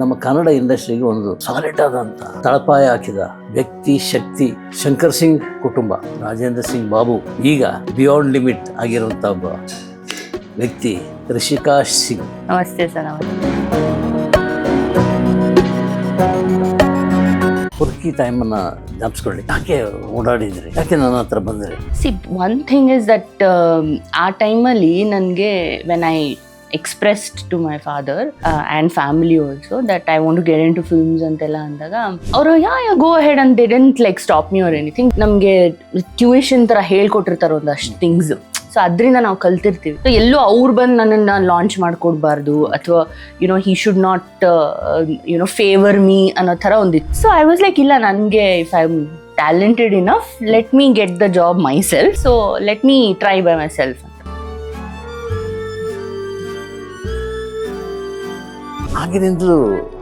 ನಮ್ಮ ಕನ್ನಡ ಇಂಡಸ್ಟ್ರಿಗೆ ಒಂದು ಸಾಲಿಡ್ ಆದಂತ ತಳಪಾಯ ಹಾಕಿದ ವ್ಯಕ್ತಿ ಶಕ್ತಿ ಶಂಕರ್ ಸಿಂಗ್ ಕುಟುಂಬ. ರಾಜೇಂದ್ರ ಸಿಂಗ್ ಬಾಬು ಈಗ ಬಿಯಾಂಡ್ ಲಿಮಿಟ್ ಆಗಿರುವಂತ ಒಬ್ಬ ವ್ಯಕ್ತಿ ರಿಷಿಕಾ ಸಿಂಗ್. ನಮಸ್ತೆ ಸರ್ ಹುರ್ಕಿ ಟೈಮನ್ನ ಜ್ಞಾಪಿಸ್ಕೊಳ್ಳಿ. ಯಾಕೆ ಓಡಾಡಿದ್ರಿ? ಯಾಕೆ ನನ್ನ ಹತ್ರ ಬಂದ್ರಿ? See one thing is that ಆ ಟೈಮಲ್ಲಿ ನನಗೆ when I expressed to my father and family also that I want to get into films ಅಂತೆಲ್ಲ ಅಂದಾಗ ಅವರು yeah yeah go ahead and they didn't like stop me or anything ನಮಗೆ tuition ಥರ ಹೇಳ್ಕೊಟ್ಟಿರ್ತಾರೆ ಒಂದಷ್ಟು ಥಿಂಗ್ಸ್ ಸೊ ಅದರಿಂದ ನಾವು ಕಲ್ತಿರ್ತೀವಿ. So ಎಲ್ಲೂ ಅವ್ರು ಬಂದು ನನ್ನನ್ನು ಲಾಂಚ್ ಮಾಡಿಕೊಡ್ಬಾರ್ದು, ಅಥವಾ you know he should not you know favour me ಅನ್ನೋ ಥರ ಒಂದಿತ್ತು. ಸೊ ಐ ವಾಸ್ ಲೈಕ್ ಇಲ್ಲ, ನನಗೆ if I talented enough let me get the job myself so let me try by myself నాగినిందులు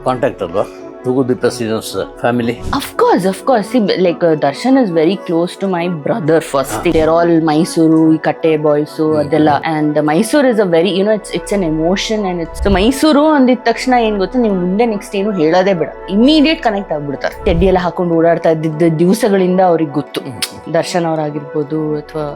కాంట్రాక్టర్లో ಅಂತ ಆಗಿನಿಂದಲೂ ಕಾಂಟ್ಯಾಕ್ಟ್ ಅಲ್ವಾ course seasons family of course of course like Darshan is very close to my brother first they're all Mysuru ಈ ಕಟ್ಟೆ boys ಅದೆಲ್ಲ. And Mysuru is a very you know it's it's an emotion and it's Mysuru ಅಂದಿದ ತಕ್ಷಣ ಏನ್ ಗೊತ್ತಾ ನೀವು ಮುಂದೆ next ಏನು ಹೇಳೋದೇ ಬೇಡ. ಇಮಿಡಿಯೇಟ್ ಕನೆಕ್ಟ್ ಆಗ್ಬಿಡ್ತಾರೆ. ಚಡ್ಡಿ ಎಲ್ಲ ಹಾಕೊಂಡು ಓಡಾಡ್ತಾ ಇದ್ದಿದ್ದ ದಿವಸಗಳಿಂದ ಅವ್ರಿಗೆ ಗೊತ್ತು. ದರ್ಶನ್ ಅವರಾಗಿರ್ಬೋದು ಅಥವಾ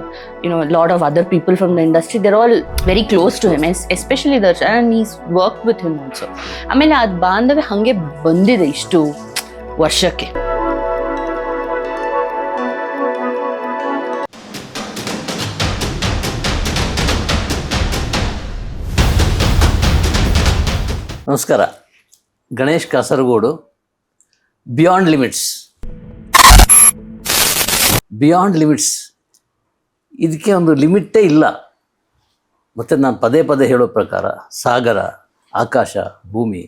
you know lot of other people from the industry they're all very close to him especially Darshan is work with him also ಆಮೇಲೆ ಅದು ಬಾಂಧವ್ಯ ಹಾಗೆ ಬಂದಿದೆ. ಇಷ್ಟು ವರ್ಷಕ್ಕೆ. ನಮಸ್ಕಾರ. Ganesh Kasaragod beyond limits beyond limits ಇದಕ್ಕೆ ಒಂದು ಲಿಮಿಟೇ ಇಲ್ಲ. ಮತ್ತು ನಾನು ಪದೇ ಪದೇ ಹೇಳೋ ಪ್ರಕಾರ ಸಾಗರ, ಆಕಾಶ, ಭೂಮಿ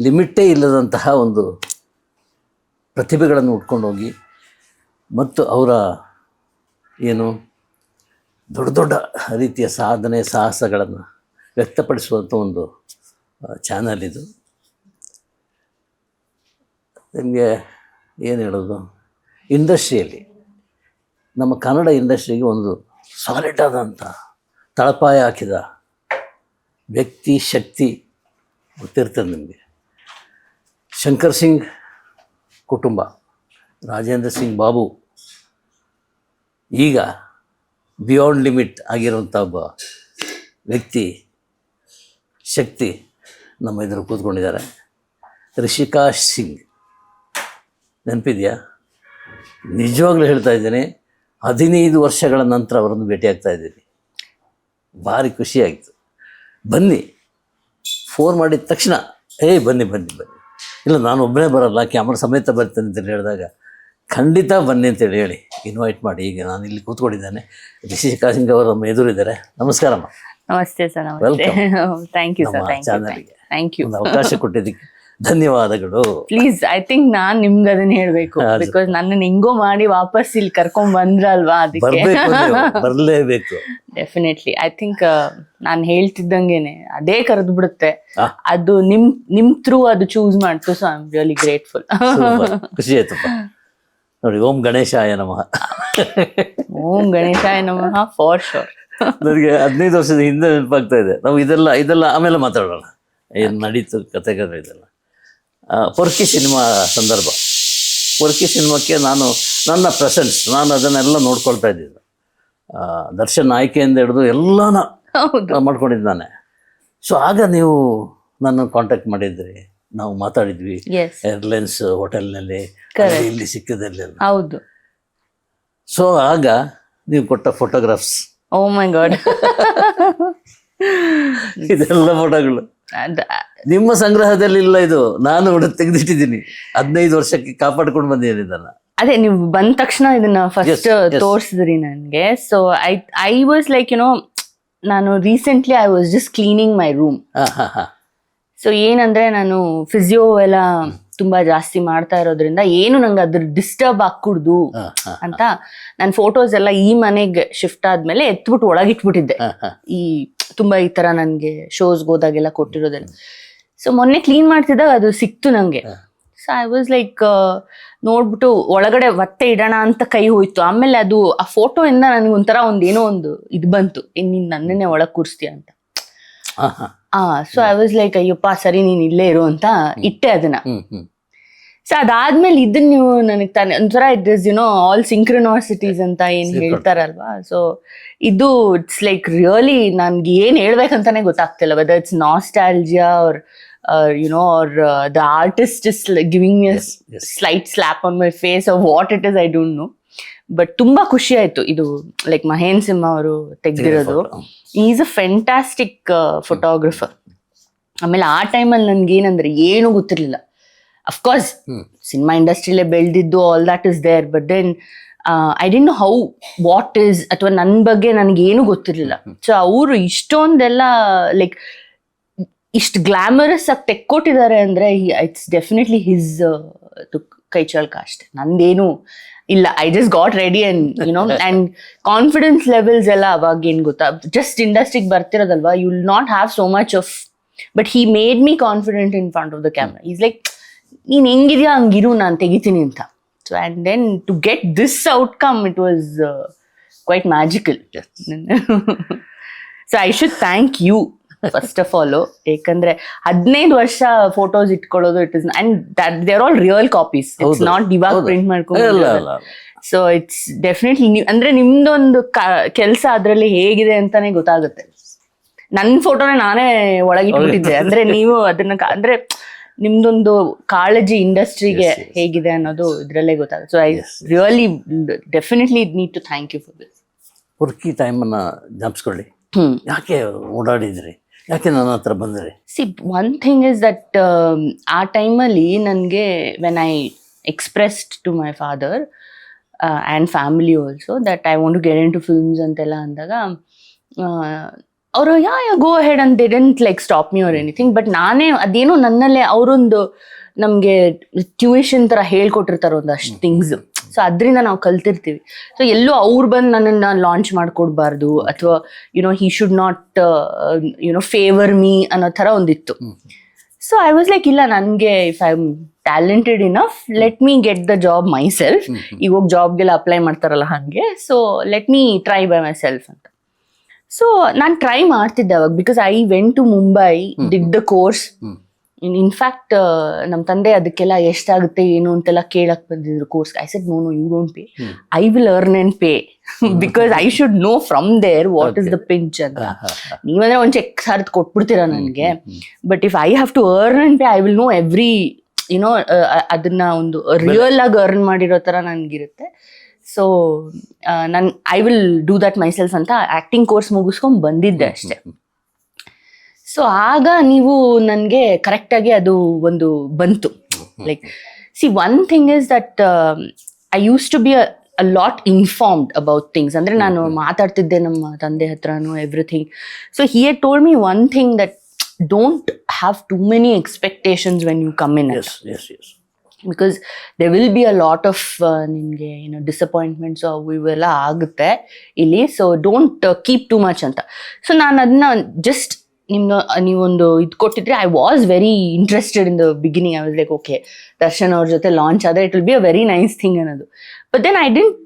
ಲಿಮಿಟೇ ಇಲ್ಲದಂತಹ ಒಂದು ಪ್ರತಿಭೆಗಳನ್ನು ಉಟ್ಕೊಂಡು ಹೋಗಿ ಮತ್ತು ಅವರ ಏನು ದೊಡ್ಡ ದೊಡ್ಡ ರೀತಿಯ ಸಾಧನೆ ಸಾಹಸಗಳನ್ನು ವ್ಯಕ್ತಪಡಿಸುವಂಥ ಒಂದು ಚಾನಲ್ ಇದು. ನಿಮಗೆ ಏನು ಹೇಳೋದು? ಇಂಡಸ್ಟ್ರಿಯಲ್ಲಿ, ನಮ್ಮ ಕನ್ನಡ ಇಂಡಸ್ಟ್ರಿಗೆ ಒಂದು ಸಾಲಿಡ್ ಆದಂಥ ತಳಪಾಯ ಹಾಕಿದ ವ್ಯಕ್ತಿ ಶಕ್ತಿ ಗೊತ್ತಿರ್ತದೆ ನಿಮಗೆ. ಶಂಕರ್ ಸಿಂಗ್ ಕುಟುಂಬ, ರಾಜೇಂದ್ರ ಸಿಂಗ್ ಬಾಬು, ಈಗ ಬಿಯಾಂಡ್ ಲಿಮಿಟ್ ಆಗಿರುವಂಥ ಒಬ್ಬ ವ್ಯಕ್ತಿ ಶಕ್ತಿ ನಮ್ಮ ಎದುರು ಕೂತ್ಕೊಂಡಿದ್ದಾರೆ. ರಿಷಿಕಾ ಸಿಂಗ್. ನೆನಪಿದೆಯಾ? ನಿಜವಾಗ್ಲೂ ಹೇಳ್ತಾ ಇದ್ದೀನಿ, ಹದಿನೈದು ವರ್ಷಗಳ ನಂತರ ಅವರನ್ನು ಭೇಟಿಯಾಗ್ತಾ ಇದ್ದೀನಿ. ಭಾರಿ ಖುಷಿಯಾಯಿತು ಬನ್ನಿ ಫೋನ್ ಮಾಡಿದ ತಕ್ಷಣ, ಏಯ್ ಬನ್ನಿ ಬನ್ನಿ ಬನ್ನಿ. ಇಲ್ಲ ನಾನು ಒಬ್ಬನೇ ಬರಲ್ಲ ಕ್ಯಾಮ್ರಾ ಸಮೇತ ಬರ್ತೇನೆ ಅಂತೇಳಿ ಹೇಳಿದಾಗ ಖಂಡಿತ ಬನ್ನಿ ಅಂತೇಳಿ ಹೇಳಿ ಇನ್ವೈಟ್ ಮಾಡಿ. ಈಗ ನಾನು ಇಲ್ಲಿ ಕೂತ್ಕೊಂಡಿದ್ದೇನೆ. ರಿಷಿಕಾ ಸಿಂಗ್ ಅವರು ನಮ್ಮ ಎದುರಿದ್ದಾರೆ. ನಮಸ್ಕಾರಮ್ಮ ನಮಸ್ತೆ ಸರ್ ನಮಸ್ತೆ. Thank you sir thank you ಅವಕಾಶ ಕೊಟ್ಟಿದ್ದಕ್ಕೆ. ಧನ್ಯವಾದಗಳು. ಪ್ಲೀಸ್ ಐ ಥಿಂಕ್ ನಾನ್ ನಿಮ್ಗೆ ಅದನ್ನ ಹೇಳ್ಬೇಕು. ಬಿಕಾಸ್ ನನ್ನ ಹೆಂಗೋ ಮಾಡಿ ವಾಪಸ್ ಇಲ್ಲಿ ಕರ್ಕೊಂಡ್ ಬಂದ್ರಲ್ವಾ ಅದಕ್ಕೆ? ಬರ್ಲೇಬೇಕು. ಡೆಫಿನೆಟ್ಲಿ ಐ ಥಿಂಕ್ ನಾನು ಹೇಳ್ತಿದ್ದಂಗೆನೆ ಅದೇ ಕರೆದು ಬಿಡುತ್ತೆ. ಅದು ನಿಮ್ ನಿಮ್ ಥ್ರೂ ಅದು ಚೂಸ್ ಮಾಡ್ತು so I am really grateful. ಖುಷಿ ಆಯ್ತು ನೋಡಿ ಓಂ ಗಣೇಶಾಯ ನಮಃ. ಓಂ ಗಣೇಶಾಯ ನಮಃ ಫಾರ್ ಶೋರ್ ನನಗೆ ಹದಿನೈದು ವರ್ಷದ ಹಿಂದೆ ನೆನಪಾಗ್ತಾ ಇದೆ. ನಾವು ಇದೆಲ್ಲ ಇದೆಲ್ಲ ಆಮೇಲೆ ಮಾತಾಡೋಣ. ಏನು ನಡೀತು ಕತೆಗಳು ಇದೆಲ್ಲ. ಆ, ಪೊರ್ಕಿ ಸಿನಿಮಾ ಸಂದರ್ಭ. ಪೊರ್ಕಿ ಸಿನಿಮಾಕ್ಕೆ ನಾನು ನನ್ನ ಪ್ರೆಸೆನ್ಸ್ ನಾನು ಅದನ್ನೆಲ್ಲ ನೋಡ್ಕೊಳ್ತಾ ಇದ್ದಿದ್ದು. ದರ್ಶನ್ ಆಯ್ಕೆಯಿಂದ ಹಿಡಿದು ಎಲ್ಲನ ಮಾಡ್ಕೊಂಡಿದ್ದು ನಾನೆ ಸೊ ಆಗ ನೀವು ನನ್ನ ಕಾಂಟ್ಯಾಕ್ಟ್ ಮಾಡಿದ್ರಿ. ನಾವು ಮಾತಾಡಿದ್ವಿ. ಏರ್ಲೈನ್ಸ್ ಹೋಟೆಲ್ನಲ್ಲಿ ಇಲ್ಲಿ ಸಿಕ್ಕಿದಲ್ಲಿ ಹೌದು. ಸೊ ಆಗ ನೀವು ಕೊಟ್ಟ ಫೋಟೋಗ್ರಾಫ್ಸ್ ಓ ಮೈ ಗಾಡ್ ಇದೆಲ್ಲ ಫೋಟೋಗಳು ನಿಮ್ಮ ಸಂಗ್ರಹದಲ್ಲಿ ಇಲ್ಲ ಇದು. ನಾನು ತೆಗೆದಿಟ್ಟಿದ್ದೀನಿ. ಹದಿನೈದು ವರ್ಷಕ್ಕೆ ಕಾಪಾಡ್ಕೊಂಡು ಬಂದಿದ್ದೀನಿ ಇದನ್ನ. ಅದೇ ನೀವು ಬಂದ ತಕ್ಷಣ ಇದನ್ನ ಫಸ್ಟ್. ತೋರಿಸಿದ್ರಿ ನನಗೆ. So I I was like you know ನಾನು recently I was just cleaning my room so ಏನಂದ್ರೆ ನಾನು ಫಿಸಿಯೋ ಎಲ್ಲ ತುಂಬಾ ಜಾಸ್ತಿ ಮಾಡ್ತಾ ಇರೋದ್ರಿಂದ ಏನು ನಂಗೆ ಅದ್ರ ಡಿಸ್ಟರ್ಬ್ ಆಗ್ಕೂಡ್ದು ಅಂತ ನಾನು ಫೋಟೋಸ್ ಎಲ್ಲ ಈ ಮನೆಗೆ ಶಿಫ್ಟ್ ಆದ್ಮೇಲೆ ಎತ್ಬಿಟ್ಟು ಒಳಗಿಟ್ಬಿಟ್ಟಿದ್ದೆ. ಈ ತುಂಬಾ ಈ ತರ ನನ್ಗೆ ಶೋಸ್ಗೆ ಹೋದಾಗೆಲ್ಲ ಕೊಟ್ಟಿರೋದೆಲ್ಲ. ಸೊ ಮೊನ್ನೆ ಕ್ಲೀನ್ ಮಾಡ್ತಿದ್ದಾಗ ಅದು ಸಿಕ್ತು ನಂಗೆ. ಸೊ ಐ ವಾಸ್ ಲೈಕ್ ನೋಡ್ಬಿಟ್ಟು ಒಳಗಡೆ ಒತ್ತೆ ಇಡೋಣ ಅಂತ ಕೈ ಹೋಯ್ತು. ಆಮೇಲೆ ಅದು ಆ ಫೋಟೋ ಇಂದ ನನಗೆ ಒಂಥರ ಒಂದ್ ಏನೋ ಒಂದು ಇದು ಬಂತು. ಇನ್ ನೀನ್ ನನ್ನನ್ನೇ ಒಳಗೆ ಕೂರಿಸ್ತೀಯ ಅಂತ. ಆ so I was like Ayyappa ಸರಿ ನೀನ್ ಇಲ್ಲೇ ಇರು ಅಂತ ಇಟ್ಟೆ ಅದನ್ನ. ಸೊ ಅದಾದ್ಮೇಲೆ ಇದನ್ನ ನೀವು ನನಗೆ ತಾನೆ ಒಂಥರ it is you know all synchronicities ಅಂತ ಏನ್ ಹೇಳ್ತಾರಲ್ವಾ? ಸೊ ಇದು ಇಟ್ಸ್ ಲೈಕ್ ರಿಯಲಿ ನನ್ಗೆ ಏನ್ ಹೇಳ್ಬೇಕಂತಾನೆ ಗೊತ್ತಾಗ್ತಿಲ್ಲ. Whether it's nostalgia or you know or the artist is giving me. Slight slap on my face of what it is I don't know but ತುಂಬಾ ಖುಷಿ ಆಯ್ತು. ಇದು ಲೈಕ್ ಮಹೇನ್ ಸಿಂಹ ಅವರು ತೆಗ್ದಿರೋದು. ಈಸ್ ಅ ಫೆಂಟಾಸ್ಟಿಕ್ ಫೋಟೋಗ್ರಫರ್ ಆಮೇಲೆ ಆ ಟೈಮಲ್ಲಿ ನನ್ಗೆ ಏನಂದ್ರೆ ಏನು ಗೊತ್ತಿರ್ಲಿಲ್ಲ. Of course. ಸಿನಿಮಾ ಇಂಡಸ್ಟ್ರಿಲೇ ಬೆಳೆದಿದ್ದು all that is there but then I didn't know how what is ಅಥವಾ ನನ್ನ ಬಗ್ಗೆ ನನಗೆ ಏನು ಗೊತ್ತಿರಲಿಲ್ಲ ಸೊ ಅವರು ಇಷ್ಟೊಂದೆಲ್ಲ ಲೈಕ್ ಇಷ್ಟು ಗ್ಲಾಮರಸ್ ಆಗಿ ತೆಕ್ಕೊಟ್ಟಿದ್ದಾರೆ ಅಂದ್ರೆ ಇಟ್ಸ್ ಡೆಫಿನೆಟ್ಲಿ ಹಿಸ್ ಕೈ ಚಳಕ ಅಷ್ಟೆ. ನಂದೇನು ಇಲ್ಲ. I just got ready and you know and confidence levels ಎಲ್ಲ ಅವಾಗ ಏನ್ ಗೊತ್ತಾ? ಜಸ್ಟ್ ಇಂಡಸ್ಟ್ರಿಗೆ ಬರ್ತಿರೋದಲ್ವಾ? You will not have so much of but he made me confident in front of the camera is like ನೀನ್ ಹೆಂಗಿದ್ಯಾ? ಹಂಗಿರು. ನಾನು ತೆಗಿತೀನಿ ಅಂತ. So and then to get this outcome it was quite magical. So I should thank you first of all ಏಕೆಂದ್ರೆ ಹದಿನೈದು ವರ್ಷ photos ಇಟ್ಕೊಳ್ಳೋದು it is and that they're all real copies it's not ಇವಾಗ. ಪ್ರಿಂಟ್ ಮಾಡ್ಕೊಂಡು so it's definitely ಅಂದ್ರೆ ನಿಮ್ದೊಂದು ಕೆಲಸ ಅದರಲ್ಲಿ ಹೇಗಿದೆ ಅಂತಾನೆ ಗೊತ್ತಾಗುತ್ತೆ. ನನ್ನ ಫೋಟೋನ ನಾನೇ ಒಳಗಿಟ್ಬಿಟ್ಟಿದ್ದೆ. ಅಂದ್ರೆ ನೀವು ಅದನ್ನ ಅಂದ್ರೆ ನಿಮ್ದೊಂದು ಕಾಳಜಿ ಇಂಡಸ್ಟ್ರಿಗೆ. ಹೇಗಿದೆ ಅನ್ನೋದು ಇದ್ರಲ್ಲೇ ಗೊತ್ತಾಗುತ್ತೆ. So I. Really definitely need to thank you for this ಹುರ್ಕಿ ಟೈಮನ್ನ ಜ್ಞಾಪಿಸ್ಕೊಳ್ಳಿ. ಯಾಕೆ ಓಡಾಡಿದ್ರಿ? ಯಾಕೆ ನನ್ನ ಹತ್ರ ಬಂದರೆ? See one thing is that ಆ ಟೈಮಲ್ಲಿ ನನಗೆ when I expressed to my father and family also that I want to get into films ಅಂತೆಲ್ಲ ಅಂದಾಗ ಅವರು, ಯಾ ಯಾ ಗೋ ಹೆಡ್ ಅಂತ didn't like stop me or anything but ನಾನೇ, ಅದೇನೋ ನನ್ನಲ್ಲೇ ಅವರೊಂದು ನಮಗೆ ಟ್ಯೂಷನ್ ಥರ ಹೇಳ್ಕೊಟ್ಟಿರ್ತಾರೆ ಒಂದಷ್ಟು ಥಿಂಗ್ಸ್ ಸೊ ಅದರಿಂದ ನಾವು ಕಲ್ತಿರ್ತೀವಿ. ಸೊ ಎಲ್ಲೂ ಅವ್ರು ಬಂದು ನನ್ನನ್ನು ಲಾಂಚ್ ಮಾಡಿಕೊಡ್ಬಾರ್ದು ಅಥವಾ you know he should not you know favour me ಅನ್ನೋ ಥರ ಒಂದಿತ್ತು. ಸೊ ಐ ವಾಸ್ ಲೈಕ್ ಇಲ್ಲ ನನಗೆ if I am talented enough let me get the job myself ಈಗ ಹೋಗಿ ಜಾಬ್ಗೆಲ್ಲ ಅಪ್ಲೈ ಮಾಡ್ತಾರಲ್ಲ ಹಾಗೆ. So let me try by myself ಅಂತ. ಸೊ ನಾನು ಟ್ರೈ ಮಾಡ್ತಿದ್ದೆ ಅವಾಗ because I went to Mumbai did the course. In fact ನಮ್ಮ ತಂದೆ ಅದಕ್ಕೆಲ್ಲ ಎಷ್ಟಾಗುತ್ತೆ ಏನು ಅಂತೆಲ್ಲ ಕೇಳಕ್ ಬಂದಿದ್ರು course I said no no you don't pay. I will earn and pay because I should know from there what is the pinch ಅಂತ. ನೀವಂದ್ರೆ ಒಂದು ಚೆಕ್ ಸರ್ದ್ ಕೊಟ್ಬಿಡ್ತೀರಾ ನನಗೆ? But if I have to earn and pay I will know every you know ಅದನ್ನ ಒಂದು real ಆಗಿ earn ಮಾಡಿರೋ ತರ ನನ್ಗಿರುತ್ತೆ. ಸೊ ನನ್ I will do that myself ಅಂತ ಆಕ್ಟಿಂಗ್ ಕೋರ್ಸ್ ಮುಗಿಸ್ಕೊಂಡ್ ಬಂದಿದ್ದೆ ಅಷ್ಟೇ. ಸೊ ಆಗ ನೀವು ನನಗೆ ಕರೆಕ್ಟಾಗಿ ಅದು ಒಂದು ಬಂತು. Like see one thing is that I use to be a lot informed about things ಅಂದರೆ ನಾನು ಮಾತಾಡ್ತಿದ್ದೆ ನಮ್ಮ ತಂದೆ ಹತ್ರನೂ everything so he he told me one thing that don't have too many expectations when you come in because there will be a lot of ನಿಮಗೆ ಏನು disappointments ಅವು ಇವೆಲ್ಲ ಆಗುತ್ತೆ ಇಲ್ಲಿ. So don't keep too much ಅಂತ. So ನಾನು ಅದನ್ನ just ನಿಮ್ಗೆ ನೀವೊಂದು ಇದು ಕೊಟ್ಟಿದ್ರೆ I was very interested in the beginning I was like okay Darshan ಅವ್ರ ಜೊತೆ ಲಾಂಚ್ ಆದರೆ it will be a very nice thing ಅನ್ನೋದು. But then I didn't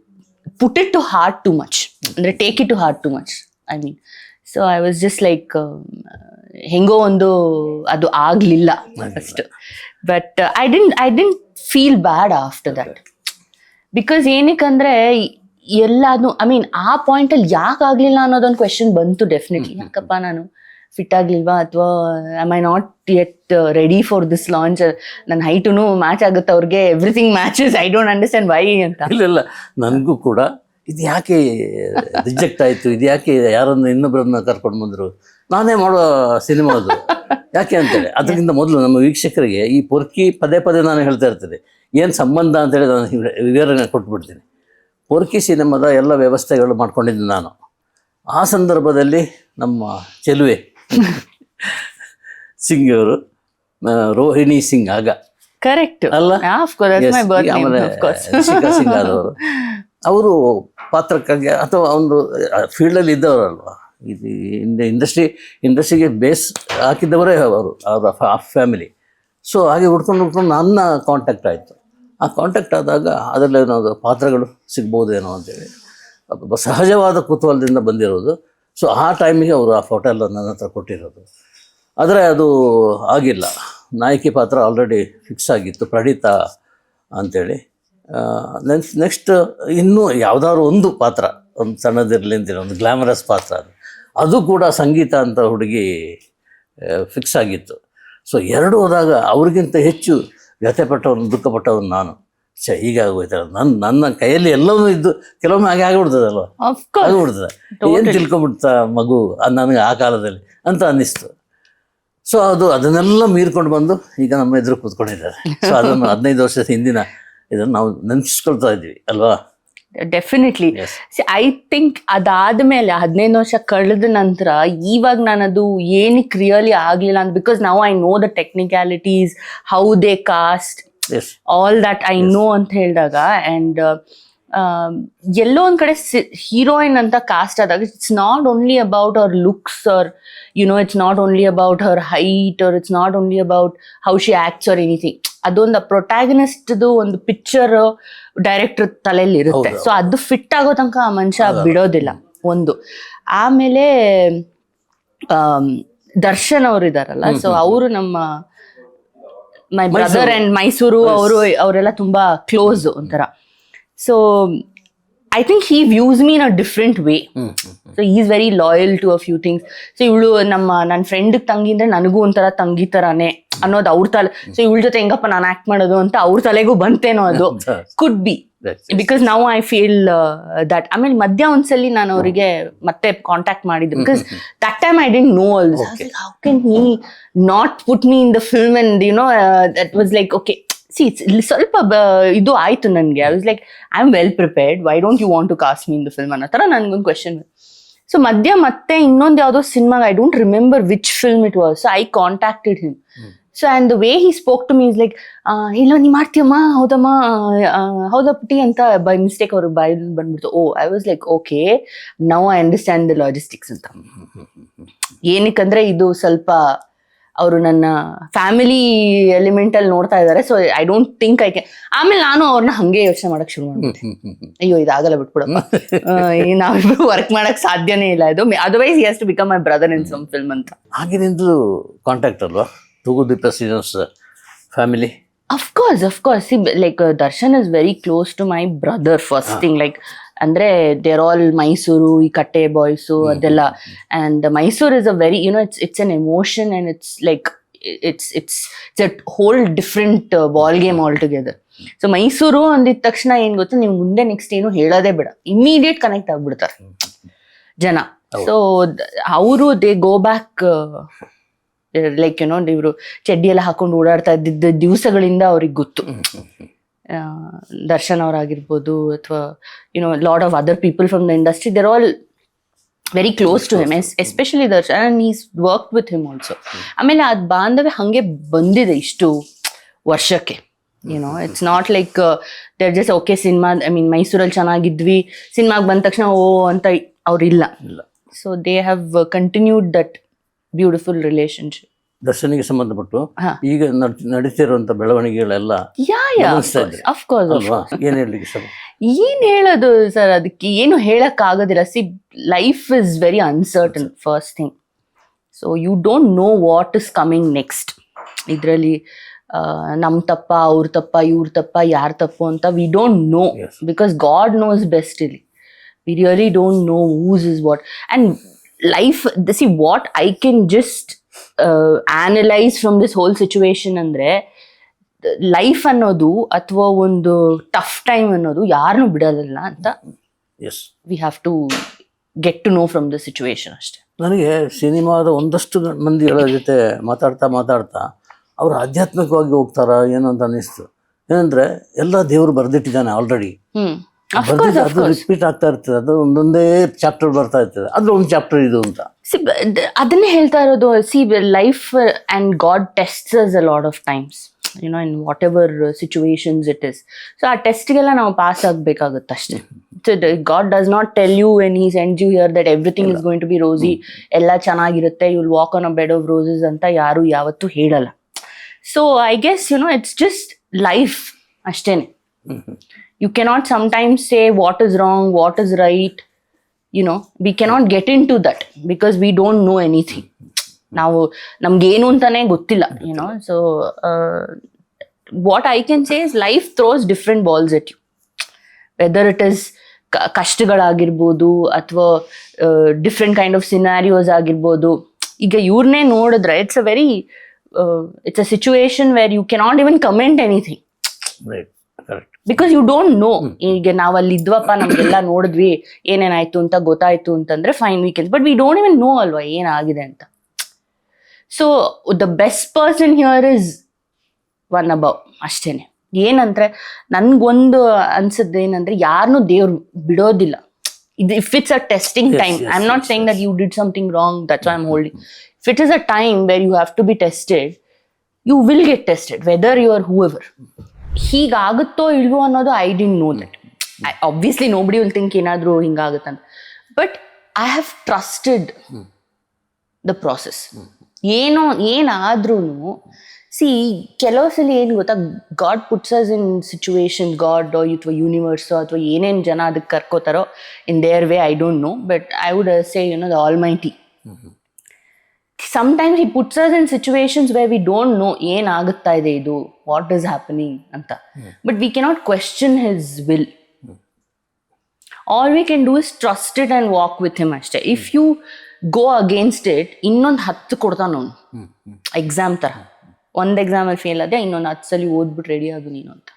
put it to heart too much ಅಂದರೆ take it to heart too much I mean so I was just like ಹೆಂಗೋ ಒಂದು ಅದು ಆಗಲಿಲ್ಲ first but I didn't I didn't feel bad after that because ಏನಕ್ಕಂದ್ರೆ ಎಲ್ಲಾನು I ಮೀನ್ ಆ ಪಾಯಿಂಟಲ್ಲಿ ಯಾಕೆ ಆಗಲಿಲ್ಲ ಅನ್ನೋದೊಂದು ಕ್ವೆಶನ್ ಬಂತು ಡೆಫಿನೆಟ್ಲಿ ಯಾಕಪ್ಪ ನಾನು? ಫಿಟ್ ಆಗಲಿಲ್ವಾ ಅಥವಾ I I not yet ready for this launch ನನ್ನ ಹೈಟುನು ಮ್ಯಾಚ್ ಆಗುತ್ತೆ ಅವ್ರಿಗೆ? Everything matches I don't understand why ಅಂತ. ಇಲ್ಲ ಇಲ್ಲ. ನನಗೂ ಕೂಡ ಇದು ಯಾಕೆ ರಿಜೆಕ್ಟ್ ಆಯಿತು? ಇದು ಯಾಕೆ ಯಾರನ್ನು ಇನ್ನೊಬ್ಬರನ್ನ ಕರ್ಕೊಂಡು ಬಂದರು? ನಾನೇ ಮಾಡೋ ಸಿನಿಮಾ ಅದು. ಯಾಕೆ ಅಂತೇಳಿ? ಅದಕ್ಕಿಂತ ಮೊದಲು ನಮ್ಮ ವೀಕ್ಷಕರಿಗೆ ಈ ಪೊರ್ಕಿ ಪದೇ ಪದೇ ನಾನು ಹೇಳ್ತಾ ಇರ್ತೇನೆ. ಏನು ಸಂಬಂಧ ಅಂತೇಳಿ ನಾನು ವಿವ- ವಿವರಣೆ ಕೊಟ್ಬಿಡ್ತೀನಿ. ಪೊರ್ಕಿ ಸಿನಿಮಾದ ಎಲ್ಲ ವ್ಯವಸ್ಥೆಗಳು ಮಾಡ್ಕೊಂಡಿದ್ದೀನಿ ನಾನು. ಆ ಸಂದರ್ಭದಲ್ಲಿ ನಮ್ಮ ಚೆಲುವೆ ಸಿಂಗ್ ಅವರು ರೋಹಿಣಿ ಸಿಂಗ್ ಆಗ. ಕರೆಕ್ಟ್ ಅಲ್ಲ? ಆದವರು. ಅವರು ಪಾತ್ರಕ್ಕಾಗಿ ಅಥವಾ ಒಂದು ಫೀಲ್ಡಲ್ಲಿ ಇದ್ದವರಲ್ವಾ? ಇದು ಇಂಡಸ್ಟ್ರಿ ಇಂಡಸ್ಟ್ರಿಗೆ ಬೇಸ್ ಹಾಕಿದ್ದವರೇ ಅವರು ಅವರ ಫ್ಯಾಮಿಲಿ. ಸೊ ಹಾಗೆ ಹುಡ್ಕೊಂಡು ಹುಡ್ಕೊಂಡು ನನ್ನ ಕಾಂಟ್ಯಾಕ್ಟ್ ಆಯಿತು. ಆ ಕಾಂಟ್ಯಾಕ್ಟ್ ಆದಾಗ ಅದರಲ್ಲಿ ಏನಾದರೂ ಪಾತ್ರಗಳು ಸಿಗ್ಬೋದೇನೋ ಅಂತೇಳಿ. ಸಹಜವಾದ ಕುತೂಹಲದಿಂದ ಬಂದಿರೋದು ಸೊ ಆ ಟೈಮಿಗೆ ಅವರು ಆ ಫೋಟೋ ಎಲ್ಲ ನನ್ನ ಹತ್ರ ಕೊಟ್ಟಿರೋದು. ಆದರೆ ಅದು ಆಗಿಲ್ಲ. ನಾಯಕಿ ಪಾತ್ರ ಆಲ್ರೆಡಿ ಫಿಕ್ಸ್ ಆಗಿತ್ತು ಪ್ರಣೀತಾ ಅಂಥೇಳಿ ನೆಕ್ಸ್ಟ್ ನೆಕ್ಸ್ಟ್ ಇನ್ನೂ ಯಾವುದಾದ್ರು ಒಂದು ಪಾತ್ರ, ಒಂದು ಸಣ್ಣದಿರಲಿ ಅಂತೀನಿ ಒಂದು ಗ್ಲಾಮರಸ್ ಪಾತ್ರ ಅದು. ಅದು ಕೂಡ ಸಂಗೀತ ಅಂತ ಹುಡುಗಿ ಫಿಕ್ಸ್ ಆಗಿತ್ತು. ಸೊ ಎರಡು ಹೋದಾಗ ಅವ್ರಿಗಿಂತ ಹೆಚ್ಚು ವ್ಯಥೆಪಟ್ಟವನು ದುಃಖಪಟ್ಟವನು ನಾನು. ಛೆ ಹೀಗೆ ಆಗೋಯ್ತಲ್ಲ. ನನ್ನ ನನ್ನ ಕೈಯಲ್ಲಿ ಎಲ್ಲವೂ ಇದ್ದು ಕೆಲವೊಮ್ಮೆ ಹಾಗೆ ಆಗಿಬಿಡ್ತದಲ್ವ? ಆಗಿಬಿಡ್ತದೆ. ಏನು ತಿಳ್ಕೊಂಬಿಡ್ತಾ ಮಗು ಅದು ನನಗೆ ಆ ಕಾಲದಲ್ಲಿ ಅಂತ ಅನ್ನಿಸ್ತು. ಸೊ ಅದು ಅದನ್ನೆಲ್ಲ ಮೀರ್ಕೊಂಡು ಬಂದು ಈಗ ನಮ್ಮ ಎದುರು ಕೂತ್ಕೊಂಡಿದ್ದಾರೆ. ಸೊ ಅದನ್ನು ಹದಿನೈದು ವರ್ಷದ ಹಿಂದಿನ ಇದನ್ನು ನಾವು ನೆನಪಿಸ್ಕೊಳ್ತಾ ಇದ್ವಿ ಅಲ್ವಾ? ಡೆಫಿನೆಟ್ಲಿ. ಐ ಥಿಂಕ್ ಅದಾದ್ಮೇಲೆ ಹದಿನೈದು ವರ್ಷ ಕಳೆದ ನಂತರ ಇವಾಗ ನಾನು ಅದು ಏನಕ್ಕೆ ರಿಯಲಿ ಆಗಲಿಲ್ಲ ಅಂತ ಬಿಕಾಸ್ ನಾವು I know the technicalities how they cast all that I know ಅಂತ ಹೇಳಿದಾಗ ಅಂಡ್ ಎಲ್ಲೋ ಒಂದ್ ಕಡೆ ಹೀರೋಯಿನ್ ಅಂತ ಕಾಸ್ಟ್ ಆದಾಗ it's not only about hour looks or you know it's not only about hour height or it's not only about how she acts or anything ಅದೊಂದು ಪ್ರೊಟ್ಯಾಗನಿಸ್ಟ್ದು ಒಂದು picture director ತಲೆಯಲ್ಲಿ ಇರುತ್ತೆ. ಸೊ ಅದು ಫಿಟ್ ಆಗೋ ತನಕ ಆ ಮನುಷ್ಯ ಬಿಡೋದಿಲ್ಲ ಒಂದು. ಆಮೇಲೆ ಆಮ್, ದರ್ಶನ್ ಅವರು ಇದಾರಲ್ಲ ಸೊ ಅವರು ನಮ್ಮ ಮೈ ಬ್ರದರ್ ಅಂಡ್ ಮೈಸೂರು ಅವರು ಅವರೆಲ್ಲ ತುಂಬಾ ಕ್ಲೋಸ್ ಒಂಥರ. So I think he views mean a different way so is very loyal to a few things so ಇವಳು ನಮ್ಮ ನನ್ನ ಫ್ರೆಂಡ್ ತಂಗಿ ಅಂದ್ರೆ ನನಗೂ ಒಂಥರ ತಂಗಿ ತರಾನೇ ಅನ್ನೋದು ಅವ್ರ ತಲೆ ಸೊ ಇವಳ ಜೊತೆ ಹೆಂಗಪ್ಪ ನಾನು ಆಕ್ಟ್ ಮಾಡೋದು ಅಂತ ಅವ್ರ ತಲೆಗೂ ಬಂತೇನೋ ಅದು. ಕುಡ್ ಬಿ ಬಿಕಾಸ್ ನಾವು ಐ ಫೀಲ್ ದಟ್ ಆಮೇಲೆ ಮಧ್ಯ ಒಂದ್ಸಲಿ ನಾನು ಅವರಿಗೆ ಮತ್ತೆ ಕಾಂಟ್ಯಾಕ್ಟ್ ಮಾಡಿದ್ದೆ. Because that time I didn't know all how can he not put me in the film and you know that was like okay see ಸ್ವಲ್ಪ ಇದು ಆಯ್ತು ನನಗೆ. I was like I am well prepared why don't you want to cast me in the film ಅನ್ನೋ ಥರ ನನಗೊಂದು question so ಮಧ್ಯ ಮತ್ತೆ ಇನ್ನೊಂದು ಯಾವುದೋ ಸಿನಿಮಾಗ I don't remember which film it was so I contacted him. So and the way he spoke to me is like ಇಲ್ಲ ನೀ ಮಾಡ್ತೀಯಮ್ಮ? ಹೌದಮ್ಮ? ಹೌದಾ ಪುಟಿ ಅಂತ ಬೈ ಮಿಸ್ಟೇಕ್ ಅವ್ರಿಗೆ ಬೈ ಬಂದ್ಬಿಡ್ತು. ಓ I was like okay now I understand the logistics ಅಂತ. ಏನಕ್ಕಂದ್ರೆ ಇದು ಸ್ವಲ್ಪ ಅವರು ನನ್ನ ಫ್ಯಾಮಿಲಿ ಎಲಿಮೆಂಟ್ ಅಲ್ಲಿ ನೋಡ್ತಾ ಇದ್ದಾರೆ so I don't think I can ಆಮೇಲೆ ನಾನು ಅವ್ರನ್ನ ಹಂಗೆ ಯೋಚನೆ ಮಾಡಕ್ ಶುರು ಮಾಡ್ಬಿಟ್ಟೆ. ಅಯ್ಯೋ ಇದಾಗಲ್ಲ ಬಿಟ್ಬಿಡಪ್ಪ. ಈ ನಾವಿಬ್ರು ವರ್ಕ್ ಮಾಡಕ್ ಸಾಧ್ಯನೇ ಇಲ್ಲ. ಇದು otherwise used to become my brother in some film ಅಂತ. ಆಗಿನಿಂದಲೂ ಕಾಂಟ್ಯಾಕ್ಟ್ ಅಲ್ವಾ? Thoogudeepa seasons family of course of course like Darshan is very close to my brother first thing like ಅಂದ್ರೆ ದೇರ್ ಆಲ್ ಮೈಸೂರು ಈ ಕಟ್ಟೆ ಬಾಯ್ಸು ಅದೆಲ್ಲ. And Mysore is a very you know it's it's an emotion and it's like it's it's it's a whole different ball game all together so Mysuru ಅಂದಿದ ತಕ್ಷಣ ಏನ್ ಗೊತ್ತಾ ನೀವು ಮುಂದೆ next ಏನು ಹೇಳೋದೇ ಬೇಡ. ಇಮಿಡಿಯೇಟ್ ಕನೆಕ್ಟ್ ಆಗ್ಬಿಡ್ತಾರೆ ಜನ. ಸೊ ಅವರು ದೇ ಗೋ ಬ್ಯಾಕ್ ಲೈಕ್ ಏನೋ ಇವರು ಚಡ್ಡಿ ಎಲ್ಲ ಹಾಕೊಂಡು ಓಡಾಡ್ತಾ ಇದ್ದಿದ್ದ ದಿವಸಗಳಿಂದ ಅವ್ರಿಗೆ ಗೊತ್ತು. ದರ್ಶನ್ ಅವರಾಗಿರ್ಬೋದು ಅಥವಾ you know lot of other people from the industry they're all very close to him especially Darshan and is work with him also ಆಮೇಲೆ ಅದು ಬಾಂಧವ್ಯ ಹಾಗೆ ಬಂದಿದೆ ಇಷ್ಟು ವರ್ಷಕ್ಕೆ you know it's not like there just okay cinema I mean ಮೈಸೂರಲ್ಲಿ ಚೆನ್ನಾಗಿದ್ವಿ ಸಿನಿಮಾಗೆ ಬಂದ ತಕ್ಷಣ ಓ ಅಂತ ಅವ್ರಿಲ್ಲ. ಇಲ್ಲ. So they have continued that beautiful relationship ದರ್ಶನಿಗೆ ಸಂಬಂಧಪಟ್ಟು. ಈಗ ನಡೀತಿರುವಂತ ಬೆಳವಣಿಗೆಗಳೆಲ್ಲ ಏನು ಹೇಳಲಿಕ್ಕೆ ಸರ್? ಏನ್ ಹೇಳೋದು ಸರ್? ಅದಕ್ಕೆ ಏನು ಹೇಳಕ್ ಆಗೋದಿಲ್ಲ see life is very uncertain first thing so you don't know what is coming next ಇದರಲ್ಲಿ ನಮ್ಮ ತಪ್ಪ ಅವ್ರ ತಪ್ಪ ಇವ್ರ ತಪ್ಪ ಯಾರ ತಪ್ಪು ಅಂತ we don't know. Because God knows best ಇಲ್ಲಿ. We really don't know who's is what and life see what I can just analyse from this whole situation ಅಂದರೆ ಲೈಫ್ ಅನ್ನೋದು ಅಥವಾ ಒಂದು ಟಫ್ ಟೈಮ್ ಅನ್ನೋದು ಯಾರನ್ನೂ ಬಿಡೋದಿಲ್ಲ ಅಂತ yes we have to get to know from the situation ಅಷ್ಟೇ. ನನಗೆ ಸಿನಿಮಾದ ಒಂದಷ್ಟು ಮಂದಿ ಮಂದಿಗಳ ಜೊತೆ ಮಾತಾಡ್ತಾ ಮಾತಾಡ್ತಾ ಅವರು ಆಧ್ಯಾತ್ಮಿಕವಾಗಿ ಹೋಗ್ತಾರ ಏನು ಅಂತ ಅನ್ನಿಸ್ತು. ಏನಂದ್ರೆ ಎಲ್ಲ ದೇವರು ಬರೆದಿಟ್ಟಿದ್ದಾನೆ ಆಲ್ರೆಡಿ ಹ್ಮ್. ಬರ್ದಿದ್ದು ಅದು ರಿಪೀಟ್ ಆಗ್ತಾ ಇರ್ತದೆ. ಅದು ಒಂದೊಂದೇ ಚಾಪ್ಟರ್ ಬರ್ತಾ ಇರ್ತದೆ. ಅದ್ರ ಒಂದು ಚಾಪ್ಟರ್ ಇದು ಅಂತ. ಸಿ ಅದನ್ನೇ ಹೇಳ್ತಾ ಇರೋದು see life and God tests a lot of times you know in whatever situations it is so ಆ ಟೆಸ್ಟ್ಗೆಲ್ಲ ನಾವು ಪಾಸ್ ಆಗಬೇಕಾಗುತ್ತೆ ಅಷ್ಟೇ. So God does not tell you when he send you here that everything is going to be rosy ಎಲ್ಲ ಚೆನ್ನಾಗಿರುತ್ತೆ you will walk on a bed of roses ಅಂತ ಯಾರು ಯಾವತ್ತೂ ಹೇಳಲ್ಲ. So I guess you know it's just life ಅಷ್ಟೇನೆ. You cannot sometimes say what is wrong, what is right. You know, we cannot get into that because we don't know anything. ನಾವು ನಮ್ಗೇನು ಅಂತಾನೆ ಗೊತ್ತಿಲ್ಲ ಏನೋ so what I can say is life throws different balls at you whether it is ಕಷ್ಟಗಳಾಗಿರ್ಬೋದು ಅಥವಾ different kind of scenarios ಆಗಿರ್ಬೋದು. ಈಗ ಇವ್ರನ್ನೇ ನೋಡಿದ್ರೆ it's a very it's a situation where you cannot even comment anything right correct because you don't know ಈಗ ನಾವು ಅಲ್ಲಿ ಇದ್ವಪ್ಪ ನಮ್ಗೆಲ್ಲ ನೋಡಿದ್ವಿ ಏನೇನಾಯ್ತು ಅಂತ ಗೊತ್ತಾಯ್ತು ಅಂತಂದ್ರೆ fine weekends but we don't even know ಅಲ್ವಾ ಏನಾಗಿದೆ ಅಂತ. So the best person here is one above ಅಷ್ಟೇನೆ. ಏನಂದ್ರೆ ನನ್ಗೊಂದು ಅನ್ಸದ್ದು ಏನಂದ್ರೆ ಯಾರನ್ನೂ ದೇವ್ರು ಬಿಡೋದಿಲ್ಲ. ಇದು if it's a testing time I am not saying that you did something wrong that's I am holding if it is a time where you have to be tested you will get tested whether you are whoever ಹೀಗಾಗುತ್ತೋ ಇಲ್ವೋ ಅನ್ನೋದು I didn't know that obviously nobody will think ಏನಾದರೂ ಹಿಂಗಾಗುತ್ತಂತ. But I have trusted the process ಏನೋ ಏನಾದ್ರೂ C ಕೆಲವು ಸಲ ಏನು ಗೊತ್ತಾ God puts us in situation God ಅಥವಾ ಯೂನಿವರ್ಸ್ ಅಥವಾ ಏನೇನು ಜನ ಅದಕ್ಕೆ ಕರ್ಕೋತಾರೋ in their way I don't know but I would say you know the almighty sometimes ಈ puts us in situations way we don't know ಏನಾಗುತ್ತಾ ಇದೆ ಇದು? ವಾಟ್ ಇಸ್ ಹ್ಯಾಪನಿಂಗ್ ಅಂತ. But we cannot question his will all we can do is trust it and walk with him ಅಷ್ಟೇ. If you go against it ಇನ್ನೊಂದು ಹತ್ತು ಕೊಡ್ತಾನ ಅವನು. Exam ಥರ ಒಂದು ಎಕ್ಸಾಮಲ್ಲಿ ಫೇಲ್ ಆದ್ರೆ ಇನ್ನೊಂದು ಹತ್ತು ಸಲ ಓದ್ಬಿಟ್ಟು ರೆಡಿ ಆಗು ನೀನು ಅಂತ.